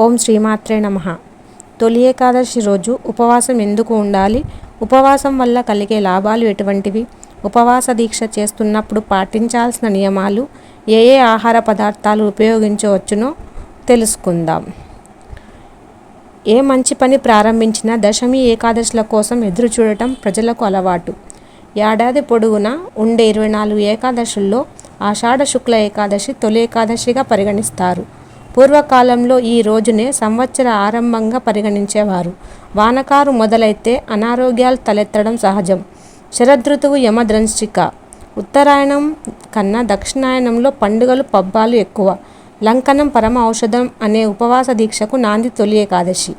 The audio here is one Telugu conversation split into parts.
ఓం శ్రీమాత్రే నమ. తొలి ఏకాదశి రోజు ఉపవాసం ఎందుకు ఉండాలి? ఉపవాసం వల్ల కలిగే లాభాలు ఎటువంటివి? ఉపవాస దీక్ష చేస్తున్నప్పుడు పాటించాల్సిన నియమాలు ఏ ఏ ఆహార పదార్థాలు ఉపయోగించవచ్చునో తెలుసుకుందాం. ఏ మంచి పని ప్రారంభించినా దశమి ఏకాదశుల కోసం ఎదురు చూడటం ప్రజలకు అలవాటు. ఏడాది పొడవునా ఉండే ఇరవై నాలుగు ఏకాదశుల్లో ఆషాఢ శుక్ల ఏకాదశి తొలి ఏకాదశిగా పరిగణిస్తారు. పూర్వకాలంలో ఈ రోజునే సంవత్సర ఆరంభంగా పరిగణించేవారు. వానకారు మొదలైతే అనారోగ్యాలు తలెత్తడం సహజం. శరదృతువు యమద్రంశిక. ఉత్తరాయణం కన్నా దక్షిణాయనంలో పండుగలు పబ్బాలు ఎక్కువ. లంకనం పరమ ఔషధం అనే ఉపవాస దీక్షకు నాంది తొలి ఏకాదశి.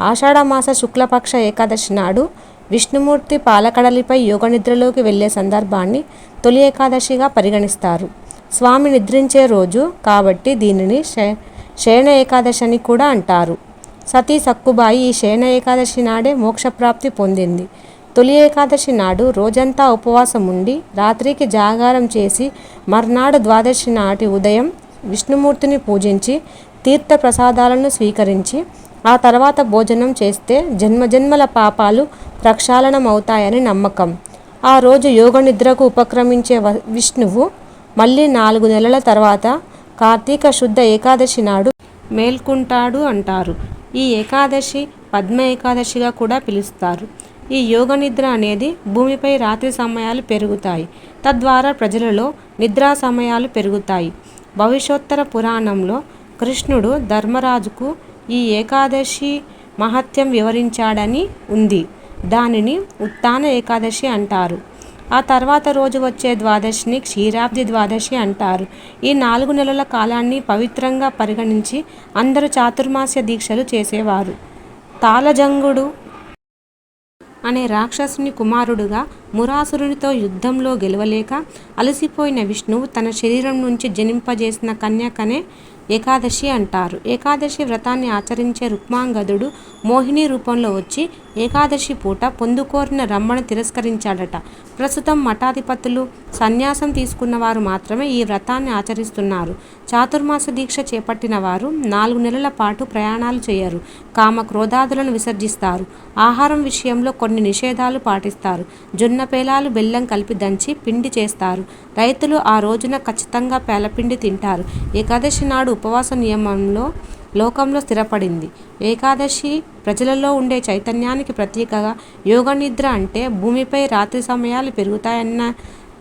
ఆషాఢమాస శుక్లపక్ష ఏకాదశి నాడు విష్ణుమూర్తి పాలకడలిపై యోగనిద్రలోకి వెళ్ళే సందర్భాన్ని తొలి ఏకాదశిగా పరిగణిస్తారు. స్వామి నిద్రించే రోజు కాబట్టి దీనిని శయన ఏకాదశి అని కూడా అంటారు. సతీ సక్కుబాయి ఈ శయన ఏకాదశి నాడే మోక్షప్రాప్తి పొందింది. తొలి ఏకాదశి నాడు రోజంతా ఉపవాసం ఉండి రాత్రికి జాగారం చేసి మర్నాడు ద్వాదశి నాటి ఉదయం విష్ణుమూర్తిని పూజించి తీర్థ ప్రసాదాలను స్వీకరించి ఆ తర్వాత భోజనం చేస్తే జన్మజన్మల పాపాలు ప్రక్షాళనమవుతాయని నమ్మకం. ఆ రోజు యోగ నిద్రకు ఉపక్రమించే వ- విష్ణువు మళ్ళీ నాలుగు నెలల తర్వాత కార్తీక శుద్ధ ఏకాదశి నాడు మేల్కుంటాడు అంటారు. ఈ ఏకాదశి పద్మ ఏకాదశిగా కూడా పిలుస్తారు. ఈ యోగ నిద్ర అనేది భూమిపై రాత్రి సమయాలు పెరుగుతాయి. తద్వారా ప్రజలలో నిద్రా సమయాలు పెరుగుతాయి. భవిష్యోత్తర పురాణంలో కృష్ణుడు ధర్మరాజుకు ఈ ఏకాదశి మహత్యం వివరించాడని ఉంది. దానిని ఉత్తాన ఏకాదశి అంటారు. ఆ తర్వాత రోజు వచ్చే ద్వాదశిని క్షీరాబ్ది ద్వాదశి అంటారు. ఈ నాలుగు నెలల కాలాన్ని పవిత్రంగా పరిగణించి అందరూ చాతుర్మాస్య దీక్షలు చేసేవారు. తాళజంగుడు అనే రాక్షసుని కుమారుడుగా మురాసురునితో యుద్ధంలో గెలవలేక అలసిపోయిన విష్ణువు తన శరీరం నుంచి జనింపజేసిన కన్యకనే ఏకాదశి అంటారు. ఏకాదశి వ్రతాన్ని ఆచరించే రుక్మాంగదుడు మోహిని రూపంలో వచ్చి ఏకాదశి పూట పొందుకోరిన రమ్మను తిరస్కరించాడట. ప్రస్తుతం మఠాధిపతులు సన్యాసం తీసుకున్న వారు మాత్రమే ఈ వ్రతాన్ని ఆచరిస్తున్నారు. చాతుర్మాస దీక్ష చేపట్టిన వారు నాలుగు నెలల పాటు ప్రయాణాలు చేయరు. కామ క్రోధాదులను విసర్జిస్తారు. ఆహారం విషయంలో కొన్ని నిషేధాలు పాటిస్తారు. జొన్న పేలాలు బెల్లం కలిపి దంచి పిండి చేస్తారు. రైతులు ఆ రోజున ఖచ్చితంగా పేలపిండి తింటారు. ఏకాదశి నాడు ఉపవాస నియమంలో లోకంలో స్థిరపడింది. ఏకాదశి ప్రజలలో ఉండే చైతన్యానికి ప్రతీకగా యోగ నిద్ర అంటే భూమిపై రాత్రి సమయాలు పెరుగుతాయన్న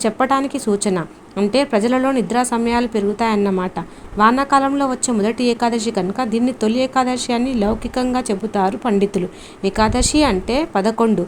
చెప్పటానికి సూచన. అంటే ప్రజలలో నిద్రా సమయాలు పెరుగుతాయన్నమాట. వానాకాలంలో వచ్చే మొదటి ఏకాదశి కనుక దీన్ని తొలి ఏకాదశి అని లౌకికంగా చెబుతారు పండితులు. ఏకాదశి అంటే పదకొండు.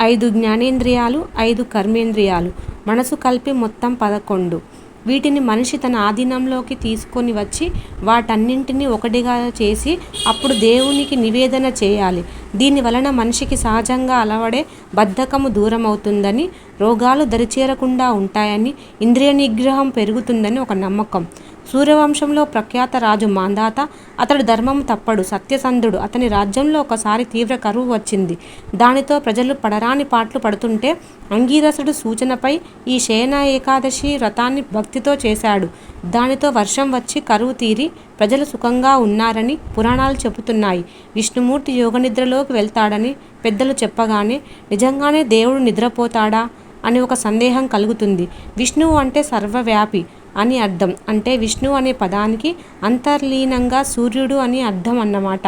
ఐదు జ్ఞానేంద్రియాలు ఐదు కర్మేంద్రియాలు. మనసు కలిపి మొత్తం పదకొండు. వీటిని మనిషి తన ఆధీనంలోకి తీసుకొని వచ్చి వాటన్నింటినీ ఒకటిగా చేసి అప్పుడు దేవునికి నివేదన చేయాలి. దీని వలన మనిషికి సహజంగా అలవడే బద్ధకము దూరమవుతుందని రోగాలు దరిచేరకుండా ఉంటాయని ఇంద్రియ నిగ్రహం పెరుగుతుందని ఒక నమ్మకం. సూర్యవంశంలో ప్రఖ్యాత రాజు మాందాత అతడు ధర్మం తప్పడు సత్యసంధుడు. అతని రాజ్యంలో ఒకసారి తీవ్ర కరువు వచ్చింది. దానితో ప్రజలు పడరాని పాట్లు పడుతుంటే అంగీరసుడు సూచనపై ఈ శయన ఏకాదశి వ్రతాన్ని భక్తితో చేశాడు. దానితో వర్షం వచ్చి కరువు తీరి ప్రజలు సుఖంగా ఉన్నారని పురాణాలు చెబుతున్నాయి. విష్ణుమూర్తి యోగనిద్రలోకి వెళ్తాడని పెద్దలు చెప్పగానే నిజంగానే దేవుడు నిద్రపోతాడా? అని ఒక సందేహం కలుగుతుంది. విష్ణువు అంటే సర్వవ్యాపి. అని అర్థం. అంటే విష్ణు అనే పదానికి అంతర్లీనంగా సూర్యుడు అని అర్థం అన్నమాట.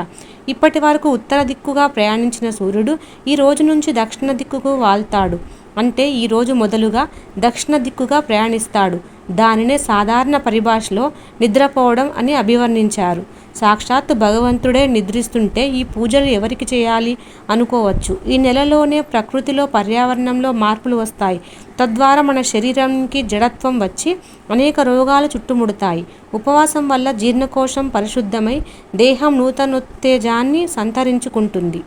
ఇప్పటి వరకు ఉత్తర దిక్కుగా ప్రయాణించిన సూర్యుడు ఈ రోజు నుంచి దక్షిణ దిక్కుకు వాల్తాడు అంటే ఈరోజు మొదలుగా దక్షిణ దిక్కుగా ప్రయాణిస్తాడు. దానినే సాధారణ పరిభాషలో నిద్రపోవడం అని అభివర్ణించారు. సాక్షాత్తు భగవంతుడే నిద్రిస్తుంటే ఈ పూజలు ఎవరికి చేయాలి అనుకోవచ్చు. ఈ నెలలోనే ప్రకృతిలో పర్యావరణంలో మార్పులు వస్తాయి. తద్వారా మన శరీరానికి జడత్వం వచ్చి అనేక రోగాలు చుట్టుముడతాయి. ఉపవాసం వల్ల జీర్ణకోశం పరిశుద్ధమై దేహం నూతనోత్తేజాన్ని సంతరించుకుంటుంది.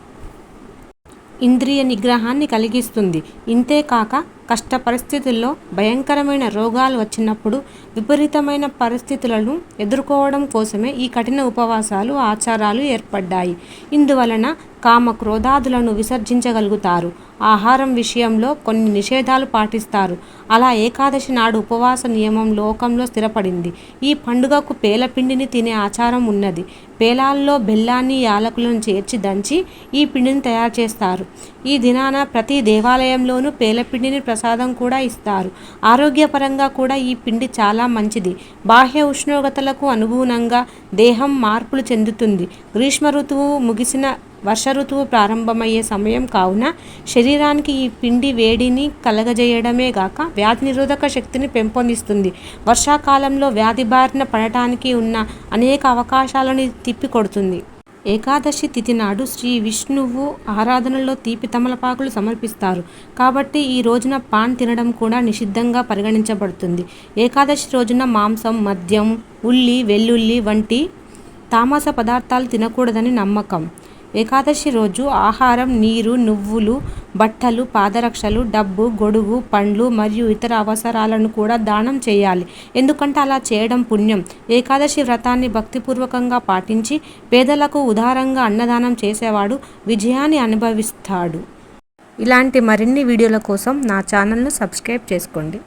ఇంద్రియ నిగ్రహాన్ని కలిగిస్తుంది. ఇంతేకాక కష్ట పరిస్థితుల్లో భయంకరమైన రోగాలు వచ్చినప్పుడు విపరీతమైన పరిస్థితులను ఎదుర్కోవడం కోసమే ఈ కఠిన ఉపవాసాలు ఆచారాలు ఏర్పడ్డాయి. ఇందువలన కామ క్రోధాదులను విసర్జించగలుగుతారు. ఆహారం విషయంలో కొన్ని నిషేధాలు పాటిస్తారు. అలా ఏకాదశి నాడు ఉపవాస నియమం లోకంలో స్థిరపడింది. ఈ పండుగకు పేలపిండిని తినే ఆచారం ఉన్నది. పేలాల్లో బెల్లాన్ని యాలకులను చేర్చి దంచి ఈ పిండిని తయారు చేస్తారు. ఈ దినాన ప్రతి దేవాలయంలోనూ పేలపిండిని ప్రసాదం కూడా ఇస్తారు. ఆరోగ్యపరంగా కూడా ఈ పిండి చాలా మంచిది. బాహ్య ఉష్ణోగ్రతలకు అనుగుణంగా దేహం మార్పులు చెందుతుంది. గ్రీష్మ ఋతువు ముగిసిన వర్ష ఋతువు ప్రారంభమయ్యే సమయం కావున శరీరానికి ఈ పిండి వేడిని కలగజేయడమే గాక వ్యాధి నిరోధక శక్తిని పెంపొందిస్తుంది. వర్షాకాలంలో వ్యాధి బారిన పడటానికి ఉన్న అనేక అవకాశాలను తిప్పికొడుతుంది. ఏకాదశి తిథి నాడు శ్రీ విష్ణువు ఆరాధనలో తీపి తమలపాకులు సమర్పిస్తారు. కాబట్టి ఈ రోజున పాన్ తినడం కూడా నిషిద్ధంగా పరిగణించబడుతుంది. ఏకాదశి రోజున మాంసం మద్యం ఉల్లి వెల్లుల్లి వంటి తామస పదార్థాలు తినకూడదని నమ్మకం. ఏకాదశి రోజు ఆహారం నీరు నువ్వులు బట్టలు పాదరక్షలు డబ్బు గొడుగు పండ్లు మరియు ఇతర అవసరాలను కూడా దానం చేయాలి. ఎందుకంటే అలా చేయడం పుణ్యం. ఏకాదశి వ్రతాన్ని భక్తిపూర్వకంగా పాటించి పేదలకు ఉదారంగా అన్నదానం చేసేవాడు విజయాన్ని అనుభవిస్తాడు. ఇలాంటి మరిన్ని వీడియోల కోసం నా ఛానల్ను సబ్స్క్రైబ్ చేసుకోండి.